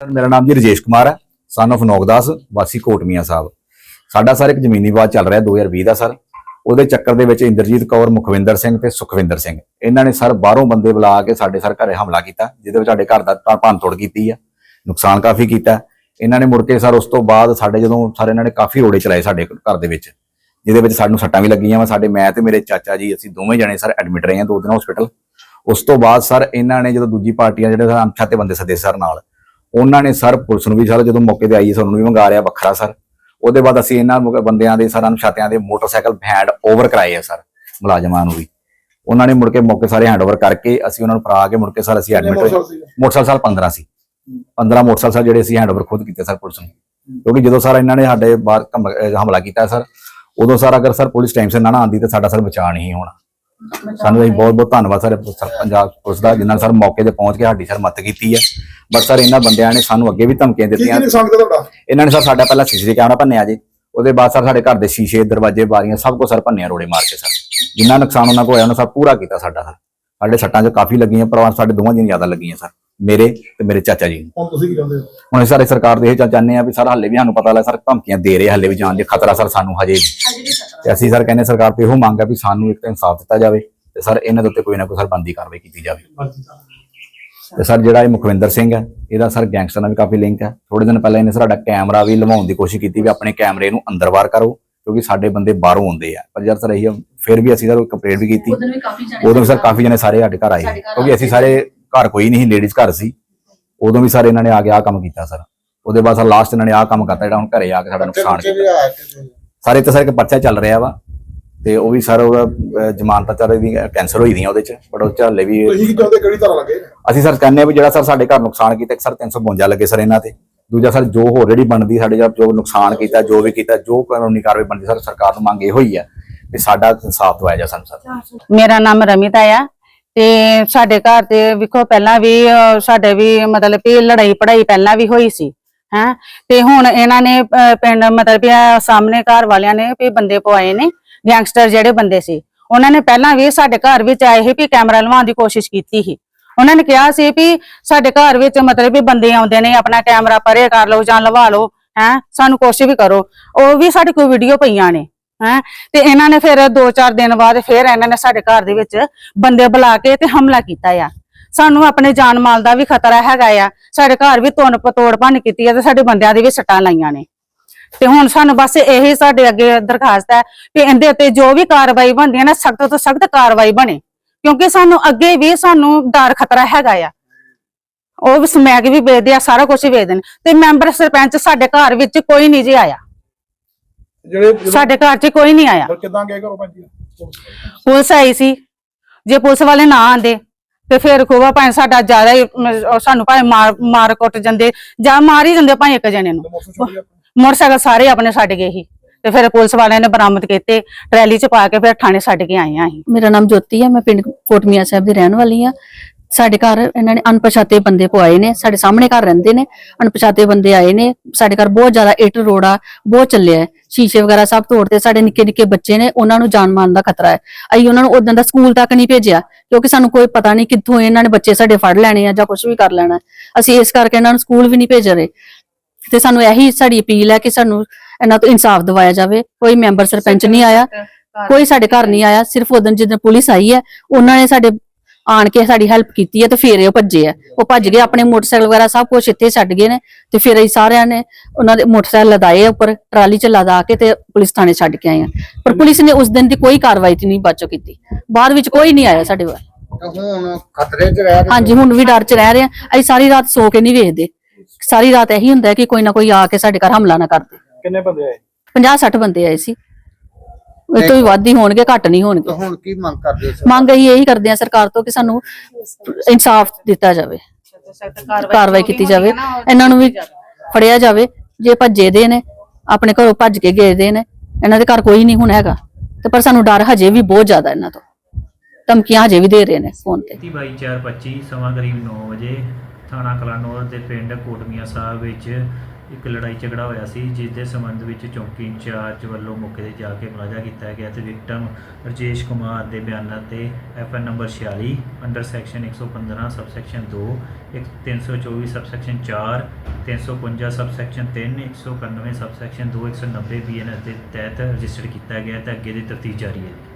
Sir, ਮੇਰਾ ਨਾਮ ਜੀ ਰਜੇਸ਼ ਕੁਮਾਰ ਹੈ ਸਨ of ਨੋਗਦਾਸ, ਵਾਸੀ ਕੋਟਮੀਆਂ ਸਾਹਿਬ। ਸਾਡਾ ਸਰ ਇੱਕ ਜ਼ਮੀਨੀ ਵਿਵਾਦ ਚੱਲ ਰਿਹਾ 2020 ਦਾ ਸਰ। ਉਹਦੇ ਚੱਕਰ ਦੇ ਵਿੱਚ ਇੰਦਰਜੀਤ ਕੌਰ, ਮੁਖਵਿੰਦਰ ਸਿੰਘ ਤੇ ਸੁਖਵਿੰਦਰ ਸਿੰਘ। ਇਹਨਾਂ ਨੇ ਸਰ ਬਾਹਰੋਂ ਬੰਦੇ ਬੁਲਾ ਕੇ ਸਾਡੇ ਸਰ ਘਰੇ ਹਮਲਾ ਕੀਤਾ, ਜਿਹਦੇ ਵਿੱਚ ਸਾਡੇ ਘਰ ਦਾ ਤਾਂ ਭੰਨ ਤੋੜ ਕੀਤੀ ਆ, ਨੁਕਸਾਨ ਕਾਫੀ ਕੀਤਾ। ਇਹਨਾਂ ਨੇ ਮੁੜ ਕੇ ਸਰ ਉਸ ਤੋਂ ਬਾਅਦ ਸਾਡੇ ਜਦੋਂ ਸਰ ਇਹਨਾਂ ਨੇ ਕਾਫੀ ਰੋੜੇ ਚਲਾਏ ਸਾਡੇ ਘਰ ਦੇ ਵਿੱਚ, ਜਿਹਦੇ ਵਿੱਚ ਸਾਨੂੰ ਸੱਟਾਂ ਵੀ ਲੱਗੀਆਂ ਵਾ। ਸਾਡੇ ਮੈਂ ਤੇ ਮੇਰੇ ਚਾਚਾ ਜੀ, ਅਸੀਂ ਦੋਵੇਂ ਜਣੇ ਸਰ ਐਡਮਿਟ ਰਹੇ ਹਾਂ ਦੋ ਦਿਨ ਹਸਪੀਟਲ ਉਸ ਤੋਂ ਬਾਅਦ ਸਰ ਇਹਨਾਂ ਨੇ ਜਦੋਂ ਦੂਜੀ ਪਾਰਟੀਆਂ ਜਿਹੜੇ ਸਰ ਅਣਪਛਾਤੇ ਬੰਦੇ ਸੱਦੇ ਸਰ ਨਾਲ। ਉਹਨਾਂ ਨੇ ਸਰ ਪੁਲਿਸ ਨੂੰ ਵੀ ਸਰ ਜਦੋਂ ਮੌਕੇ ਤੇ ਆਈ ਸਾਨੂੰ ਵੀ ਮੰਗਾ ਰਿਆ ਵੱਖਰਾ ਸਰ। ਉਹਦੇ ਬਾਅਦ ਅਸੀਂ ਇਹਨਾਂ ਬੰਦਿਆਂ ਦੇ ਸਰ ਅਣਪਛਾਤਿਆਂ ਦੇ ਮੋਟਰਸਾਈਕਲ ਹੈਂਡ ਓਵਰ ਕਰਾਏ ਆ ਸਰ ਮੁਲਾਜ਼ਮਾਂ ਨੂੰ ਵੀ। ਉਹਨਾਂ ਨੇ ਮੁੜ ਕੇ ਮੌਕੇ ਸਾਰੇ ਹੈਂਡ ਓਵਰ ਕਰਕੇ ਅਸੀਂ ਉਹਨਾਂ ਨੂੰ ਫੜਾ ਕੇ ਮੁੜ ਕੇ ਸਰ ਅਸੀਂ ਐਡਮਿਟ ਹੋਏ ਮੋਟਰਸਾਈਕਲ ਸਰ 15 ਸੀ। 15 ਮੋਟਰਸਾਈਕਲ ਜਿਹੜੇ ਅਸੀਂ ਹੈਂਡ ਓਵਰ ਖੁਦ ਕੀਤੇ ਸਰ ਪੁਲਿਸ ਨੂੰ। ਕਿਉਂਕਿ ਜਦੋਂ ਸਰ ਇਹਨਾਂ ਨੇ ਸਾਡੇ ਬਾਹਰ ਹਮਲਾ ਕੀਤਾ ਸਰ ਉਦੋਂ ਸਰ ਅਗਰ ਸਰ ਪੁਲਿਸ ਟਾਈਮ ਸਿਰ ਨਾ ਨਾ ਆਂਦੀ ਤੇ ਸਾਡਾ ਸਰ ਬਚਾਅ ਨਹੀਂ ਹੋਣਾ। ਸਾਨੂੰ ਅਸੀਂ ਬਹੁਤ ਬਹੁਤ ਧੰਨਵਾਦ ਸਰ ਪੰਜਾਬ ਪੁਲਿਸ ਦਾ ਜਿਨ੍ਹਾਂ ਨੇ ਸਰ ਮੌਕੇ ਤੇ ਪਹੁੰਚ ਕੇ ਸਾਡੀ ਸਰ ਮਦਦ ਕੀਤੀ ਹੈ। ਬਟ ਸਰ ਇਹਨਾਂ ਬੰਦਿਆਂ ਨੇ ਸਾਨੂੰ ਅੱਗੇ ਵੀ ਧਮਕੀਆਂ ਕੀ ਕੀ ਦਿੱਤੀਆਂ ਇਹਨਾਂ ਨੇ ਸਰ ਸਾਡਾ ਪਹਿਲਾਂ ਸੀਸੀਟੀਵੀ ਕੈਮਰਾ ਭੰਨਿਆ ਜੀ। ਉਹਦੇ ਬਾਅਦ ਸਰ ਸਾਡੇ ਘਰ ਦੇ ਸ਼ੀਸ਼ੇ ਦਰਵਾਜ਼ੇ ਬਾਰੀਆਂ ਸਭ ਕੁਝ ਸਰ ਭੰਨਿਆ ਰੋੜੇ ਮਾਰ ਕੇ ਸਰ। ਜਿੰਨਾ ਨੁਕਸਾਨ ਉਹਨਾਂ ਕੋਲ ਹੋਇਆ ਉਹਨਾਂ ਸਰ ਪੂਰਾ ਕੀਤਾ ਸਾਡਾ ਸਰ। ਸਾਡੇ ਸੱਟਾਂ 'ਚ ਕਾਫੀ ਲੱਗੀਆਂ ਪਰਿਵਾਰ ਸਾਡੇ ਦੋਵਾਂ ਦੀਆਂ ਜ਼ਿਆਦਾ ਲੱਗੀਆਂ ਸਰ। ਮੇਰੇ ਤੇ ਮੇਰੇ ਚਾਚਾ ਜੀ ਨੂੰ। ਹੁਣ ਤੁਸੀਂ ਕੀ ਕਹਿੰਦੇ ਹੋ? ਹੁਣ ਅਸੀਂ ਸਾਰੇ ਸਰਕਾਰ ਦੇ ਇਹ ਚਾ- ਚਾਹੁੰਦੇ ਆ ਵੀ ਸਰ ਹਾਲੇ ਵੀ ਸਾਨੂੰ ਪਤਾ ਲੱਗ ਸਰ ਧਮਕੀਆਂ ਦੇ ਰਹੇ ਹਾਲੇ ਵੀ ਜਾਣ ਦੇ ਖਤਰਾ ਸਰ ਸਾਨੂੰ ਹਜੇ ਵੀ। ਤੇ ਅਸੀਂ ਸਰ ਕਹਿੰਦੇ ਸਰਕਾਰ ਤੋਂ ਇਹੋ ਮੰਗ ਹੈ ਵੀ ਸਾਨੂੰ ਇੱਕ ਤਾਂ ਇਨਸਾਫ ਦਿੱਤਾ ਜਾਵੇ ਤੇ ਸਰ ਇਹਨਾਂ ਦੇ ਉੱਤੇ ਕੋਈ ਨਾ ਕੋਈ ਸਰ ਬੰਦੀ ਕਾਰਵਾਈ ਕੀਤੀ ਜਾਵੇ। ਤੇ ਸਰ ਜਿਹੜਾ ਇਹ ਮੁਖਵਿੰਦਰ ਸਿੰਘ ਹੈ ਇਹਦਾ ਸਰ ਗੈਂਗਸਟਰ ਨਾਲ ਵੀ ਕਾਫੀ ਲਿੰਕ ਹੈ। ਥੋੜੇ ਦਿਨ ਪਹਿਲਾਂ ਇਹਨੇ ਸਾਡਾ ਕੈਮਰਾ ਵੀ ਲਵਾਉਣ ਦੀ ਕੋਸ਼ਿਸ਼ ਕੀਤੀ ਵੀ ਆਪਣੇ ਕੈਮਰੇ ਨੂੰ ਅੰਦਰ ਬਾਹਰ ਕਰੋ ਕਿਉਂਕਿ ਸਾਡੇ ਬੰਦੇ ਬਾਹਰੋਂ ਆਉਂਦੇ ਆ। ਪਰ ਜਦ ਸਰ ਇਹ ਫਿਰ ਵੀ ਅਸੀਂ ਸਰ ਕੰਪਲੇਂਟ ਵੀ ਕੀਤੀ। ਉਦੋਂ ਵੀ ਸਰ ਕਾਫੀ ਜਣੇ ਸਾਰੇ ਸਾਡੇ ਘਰ ਆਏ। ਕਿਉਂਕਿ ਅਸੀਂ ਸਾਰੇ ਘਰ ਕੋਈ ਨਹੀਂ ਲੇਡੀਜ਼ ਘਰ ਸੀ। ਉਦੋਂ ਵੀ ਸਾਰੇ ਇਹਨਾਂ ਨੇ ਆ ਕੇ ਆ ਕੰਮ ਕੀਤਾ ਸਰ। ਉਹਦੇ ਬਾਅਦ ਸਰ ਲਾਸਟ ਇਹਨਾਂ ਨੇ ਆ ਕੰਮ ਕਰਤਾ ਜਿਹੜਾ ਹੁਣ ਘਰੇ ਆ ਕੇ ਸਾਡਾ ਨੁਕਸਾਨ ਕੀਤਾ। ਸਾਰੇ ਤੇ ਸਰ ਪਰਚਾ ਚੱਲ ਰਿਹਾ ਵਾ ਤੇ ਉਹ ਵੀ ਸਰ ਉਹਦਾ ਜ਼ਮਾਨਤਾਂ ਚਾਰੇ ਦੀ ਕੈਂਸਲ ਹੋਈ ਦੀਆਂ ਉਹਦੇ ਚ ਬਟ ਉਹ ਹਲੇ ਵੀ ਤੁਸੀਂ ਕੀ ਚਾਹੁੰਦੇ ਕਿਹੜੀ ਤਰ੍ਹਾਂ ਲੱਗੇ? ਅਸੀਂ ਸਰ ਕਹਿੰਦੇ ਆ ਵੀ ਜਿਹੜਾ ਸਰ ਸਾਡੇ ਘਰ ਨੁਕਸਾਨ ਕੀਤਾ ਇੱਕ ਸਰ 352 ਲੱਗੇ ਸਰ ਇਹਨਾਂ ਤੇ। ਦੂਜਾ ਸਰ ਜੋ ਹੋਰ ਜਿਹੜੀ ਬਣਦੀ ਸਾਡੇ ਜੋ ਨੁਕਸਾਨ ਕੀਤਾ ਜੋ ਵੀ ਕੀਤਾ ਜੋ ਕਾਨੂੰਨੀ ਕਾਰਵਾਈ ਬਣਦੀ ਸਰ ਸਰਕਾਰ ਨੂੰ ਮੰਗ ਇਹੋ ਹੀ ਆ ਵੀ ਸਾਡਾ ਇਨਸਾਫ ਦਵਾਇਆ ਜਾ ਸਾਨੂੰ ਸਰ। ਮੇਰਾ ਨਾਮ ਰਮਿਤਾ ਆ ਤੇ ਸਾਡੇ ਘਰ ਤੇ ਵੇਖੋ ਪਹਿਲਾਂ ਵੀ ਸਾਡੇ ਵੀ ਮਤਲਬ ਕਿ ਲੜਾਈ ਪੜਾਈ ਪਹਿਲਾਂ ਵੀ ਹੋਈ ਸੀ। ਹੈ? ਤੇ ਹੁਣ ਇਹਨਾਂ ਨੇ ਅਹ, ਪਿੰਡ ਮਤਲਬ ਕਿ ਆਹ ਸਾਹਮਣੇ ਘਰ ਵਾਲਿਆਂ ਨੇ ਵੀ ਬੰਦੇ ਪਵਾਏ ਨੇ ਗੈਂਗਸਟਰ ਜਿਹੜੇ ਬੰਦੇ ਸੀ। ਉਹਨਾਂ ਨੇ ਪਹਿਲਾਂ ਵੀ ਸਾਡੇ ਘਰ ਵਿੱਚ ਆਏ ਸੀ ਵੀ ਕੈਮਰਾ ਲਵਾਉਣ ਦੀ ਕੋਸ਼ਿਸ਼ ਕੀਤੀ ਸੀ। ਉਹਨਾਂ ਨੇ ਕਿਹਾ ਸੀ ਵੀ ਸਾਡੇ ਘਰ ਵਿੱਚ ਮਤਲਬ ਵੀ ਬੰਦੇ ਆਉਂਦੇ ਨੇ ਆਪਣਾ ਕੈਮਰਾ ਪਰੇ ਕਰ ਲਓ ਜਾਂ ਲਵਾ ਲਓ ਹੈ? ਸਾਨੂੰ ਕੁਛ ਵੀ ਕਰੋ। ਉਹ ਵੀ ਸਾਡੇ ਕੋਲ ਵੀਡੀਓ ਪਈਆਂ ਨੇ ਹੈ? ਤੇ ਇਹਨਾਂ ਨੇ ਫਿਰ 2-4 ਦਿਨ ਬਾਅਦ ਫਿਰ ਇਹਨਾਂ ਨੇ ਸਾਡੇ ਘਰ ਦੇ ਵਿੱਚ ਬੰਦੇ ਬੁਲਾ ਕੇ ਤੇ ਹਮਲਾ ਕੀਤਾ ਆ। ਸਾਨੂੰ ਆਪਣੇ ਜਾਨ ਮਾਲ ਦਾ ਵੀ ਖਤਰਾ ਹੈਗਾ ਆ। ਸਾਡੇ ਘਰ ਵੀ ਤੁੰਨ ਪਤੋੜ ਭੰਨ ਕੀਤੀ ਆ ਤੇ ਸਾਡੇ ਬੰਦਿਆਂ ਦੇ ਵੀ ਸੱਟਾਂ ਲਾਈਆਂ ਨੇ। ਤੇ ਹੁਣ ਸਾਨੂੰ ਬਸ ਇਹੀ ਸਾਡੇ ਅੱਗੇ ਦਰਖਾਸਤ ਹੈ ਕਿ ਇਹਦੇ ਉੱਤੇ ਜੋ ਵੀ ਕਾਰਵਾਈ ਬਣਦੀ ਹੈ ਨਾ ਸਖਤ ਤੋਂ ਸਖਤ ਕਾਰਵਾਈ ਬਣੇ। ਕਿਉਂਕਿ ਸਾਨੂੰ ਅੱਗੇ ਵੀ ਸਾਨੂੰ ਡਰ ਖਤਰਾ ਹੈਗਾ ਆ। ਉਹ ਵੀ ਸਮੈਕ ਵੀ ਵੇਚਦੇ ਆ ਸਾਰਾ ਕੁਝ ਹੀ ਵੇਚਦੇ ਨੇ। ਤੇ ਮੈਂਬਰ ਸਰਪੰਚ ਸਾਡੇ ਘਰ ਵਿੱਚ ਕੋਈ ਨਹੀਂ ਜੀ ਆਇਆ। ਜਿਹੜੇ ਸਾਡੇ ਘਰ 'ਚ ਕੋਈ ਨਹੀਂ ਆਇਆ। ਕਿੱਦਾਂ ਗਏ ਘਰੋਂ ਪੰਜੀ ਪੁਲਿਸ ਆਈ ਸੀ। ਜੇ ਪੁਲਿਸ ਵਾਲੇ ਨਾ ਆਂਦੇ ਤੇ ਫਿਰ ਖੋਵਾ ਭਾਵੇਂ ਸਾਡਾ ਜ਼ਿਆਦਾ ਹੀ ਮ- ਸਾਨੂੰ ਭਾਵੇਂ ਮਾਰ ਮਾਰ ਕੁੱਟ ਜਾਂਦੇ, ਜਾਂ ਮਾਰ ਹੀ ਜਾਂਦੇ ਭਾਵੇਂ ਇੱਕ ਜਣੇ ਨੂੰ। ਮੋਟਰਸਾਈਕਲ ਸਾਰੇ ਆਪਣੇ ਛੱਡ ਗਏ ਸੀ। ਤੇ ਫਿਰ ਪੁਲਿਸ ਵਾਲਿਆਂ ਨੇ ਬਰਾਮਦ ਕੀਤੇ, ਟਰੈਲੀ 'ਚ ਪਾ ਕੇ ਫਿਰ ਥਾਣੇ ਛੱਡ ਕੇ ਆਏ ਆ ਅਸੀਂ। ਮੇਰਾ ਨਾਮ ਜੋਤੀ ਹੈ ਮੈਂ ਪਿੰਡ ਕੋਟਮੀਆਂ ਸਾਹਿਬ ਦੀ ਰਹਿਣ ਵਾਲੀ ਆ। ਸਾਡੇ ਘਰ ਇਹਨਾਂ ਨੇ ਅਣਪਛਾਤੇ ਬੰਦੇ ਪਵਾਏ ਨੇ ਸਾਡੇ ਸਾਹਮਣੇ ਘਰ ਰਹਿੰਦੇ ਨੇ ਅਣਪਛਾਤੇ ਬੰਦੇ ਆਏ ਨੇ ਸਾਡੇ ਘਰ ਬਹੁਤ ਜ਼ਿਆਦਾ ਇੱਟ ਰੋੜਾ ਬਹੁਤ ਚੱਲਿਆ ਹੈ ਸ਼ੀਸ਼ੇ ਵਗੈਰਾ ਸਭ ਤੋੜਤੇ ਸਾਡੇ ਨਿੱਕੇ ਨਿੱਕੇ ਬੱਚੇ ਨੇ ਉਹਨਾਂ ਨੂੰ ਜਾਨ ਮਾਰਨ ਦਾ ਖਤਰਾ ਹੈ। ਅਸੀਂ ਉਹਨਾਂ ਨੂੰ ਉਦੋਂ ਦਾ ਸਕੂਲ ਤੱਕ ਨਹੀਂ ਭੇਜਿਆ ਕਿਉਂਕਿ ਸਾਨੂੰ ਕੋਈ ਪਤਾ ਨਹੀਂ ਕਿੱਥੋਂ ਇਹਨਾਂ ਨੇ ਬੱਚੇ ਸਾਡੇ ਫੜ ਲੈਣੇ ਆ ਜਾਂ ਕੁਝ ਵੀ ਕਰ ਲੈਣਾ ਅਸੀਂ ਇਸ ਕਰਕੇ ਇਹਨਾਂ ਨੂੰ ਸਕੂਲ ਵੀ ਨਹੀਂ ਭੇਜ ਰਹੇ। ਤੇ ਸਾਨੂੰ ਇਹੀ ਸਾਡੀ ਅਪੀਲ ਹੈ ਕਿ ਸਾਨੂੰ ਇਹਨਾਂ ਤੋਂ ਇਨਸਾਫ ਦਿਵਾਇਆ ਜਾਵੇ। ਕੋਈ ਮੈਂਬਰ ਸਰਪੰਚ ਨਹੀਂ ਆਇਆ ਕੋਈ ਸਾਡੇ ਘਰ ਨਹੀਂ ਆਇਆ ਸਿਰਫ ਉਦੋਂ ਜਦੋਂ ਪੁਲਿਸ ਆਈ ਹੈ ਉਹਨਾਂ ਨੇ ਸਾਡੇ ਆਣ ਕੇ ਸਾਡੀ ਹੈਲਪ ਕੀਤੀ ਹੈ ਤੇ ਫਿਰ ਉਹ ਭੱਜੇ ਆ। ਉਹ ਭੱਜ ਗਏ ਆਪਣੇ ਮੋਟਰਸਾਈਕਲ ਵਗੈਰਾ ਸਭ ਕੁਝ ਇੱਥੇ ਛੱਡ ਗਏ ਨੇ ਤੇ ਫਿਰ ਅਸੀਂ ਸਾਰਿਆਂ ਨੇ ਉਹਨਾਂ ਦੇ ਮੋਟਰਸਾਈਕਲ ਲਦਾਏ ਉੱਪਰ ਟਰਾਲੀ 'ਚ ਲਦਾ ਕੇ ਤੇ ਪੁਲਿਸ ਥਾਣੇ ਛੱਡ ਕੇ ਆਏ ਆ। ਪਰ ਪੁਲਿਸ ਨੇ ਉਸ ਦਿਨ ਦੀ ਕੋਈ ਕਾਰਵਾਈ ਤੇ ਨਹੀਂ ਬਾਚੋ ਕੀਤੀ। ਬਾਅਦ ਵਿੱਚ ਕੋਈ ਨਹੀਂ ਆਇਆ ਸਾਡੇ ਵੱਲ। ਹੁਣ ਖਤਰੇ 'ਚ ਰਹਿ ਰਹੇ ਹਾਂਜੀ ਹੁਣ ਵੀ ਡਰ 'ਚ ਰਹਿ ਰਹੇ ਆ। ਅਸੀਂ ਸਾਰੀ ਰਾਤ ਸੋ ਕੇ ਨਹੀਂ ਵੇਖਦੇ। ਸਾਰੀ ਰਾਤ ਇਹੀ ਹੁੰਦਾ ਕਿ ਕੋਈ ਨਾ ਕੋਈ ਆ ਕੇ ਸਾਡੇ ਘਰ ਹਮਲਾ ਨਾ ਕਰ ਦੇ। ਕਿੰਨੇ ਬੰਦੇ ਆਏ? 50 60 ਬੰਦੇ ਆਏ ਸੀ। ਉਹ ਤੋਂ ਵੀ ਵੱਧ ਹੀ ਹੋਣਗੇ ਘੱਟ ਨਹੀਂ ਹੋਣਗੇ। ਹੁਣ ਕੀ ਮੰਗ ਕਰਦੇ ਸਰ ਮੰਗ ਅਸੀਂ ਇਹੀ ਕਰਦੇ ਹਾਂ ਸਰਕਾਰ ਤੋਂ ਕਿ ਸਾਨੂੰ ਇਨਸਾਫ ਦਿੱਤਾ ਜਾਵੇ। ਕਾਰਵਾਈ ਕੀਤੀ ਜਾਵੇ। ਇਹਨਾਂ ਨੂੰ ਵੀ ਫੜਿਆ ਜਾਵੇ। ਜੇ ਭੱਜੇ ਦੇ ਨੇ ਆਪਣੇ ਘਰੋਂ ਭੱਜ ਕੇ ਗਏ ਦੇ ਨੇ ਇਹਨਾਂ ਦੇ ਘਰ ਕੋਈ ਨਹੀਂ ਹੁਣ ਹੈਗਾ। ਤੇ ਪਰ ਸਾਨੂੰ ਡਰ ਹਜੇ ਵੀ ਬਹੁਤ ਜ਼ਿਆਦਾ ਇਹਨਾਂ ਤੋਂ। ਧਮਕੀਆਂ ਹਜੇ ਵੀ ਦੇ ਰਹੇ ਨੇ ਫੋਨ ਤੇ। 22/4/25 ਸਮਾਂ ਕਰੀਬ 9 ਵਜੇ ਥਾਣਾ ਕਲਾਨੌਰ ਦੇ ਪਿੰਡ ਕੋਟਮੀਆਂ ਸਾਹਿਬ ਵਿੱਚ ਇੱਕ ਲੜਾਈ ਝਗੜਾ ਹੋਇਆ ਸੀ, ਜਿਸ ਦੇ ਸੰਬੰਧ ਵਿੱਚ ਚੌਂਕੀ ਇੰਚਾਰਜ ਵੱਲੋਂ ਮੌਕੇ ਤੇ ਜਾ ਕੇ ਮੁਲਾਜ਼ਾ ਕੀਤਾ ਗਿਆ ਤੇ ਵਿਕਟਮ ਰਜੇਸ਼ ਕੁਮਾਰ ਦੇ ਬਿਆਨਾਂ ਤੇ FN number 46 under section 115 subsection 2 ਇੱਕ 324 ਸਬਸੈਕਸ਼ਨ 4 352 ਸਬਸੈਕਸ਼ਨ 3 191 ਸਬਸੈਕਸ਼ਨ 2 190 ਬੀਐਨਐਸ ਦੇ ਤਹਿਤ ਰਜਿਸਟਰ ਕੀਤਾ ਗਿਆ ਤੇ ਅੱਗੇ ਦੀ ਤਫਤੀਸ਼ ਜਾਰੀ ਹੈ।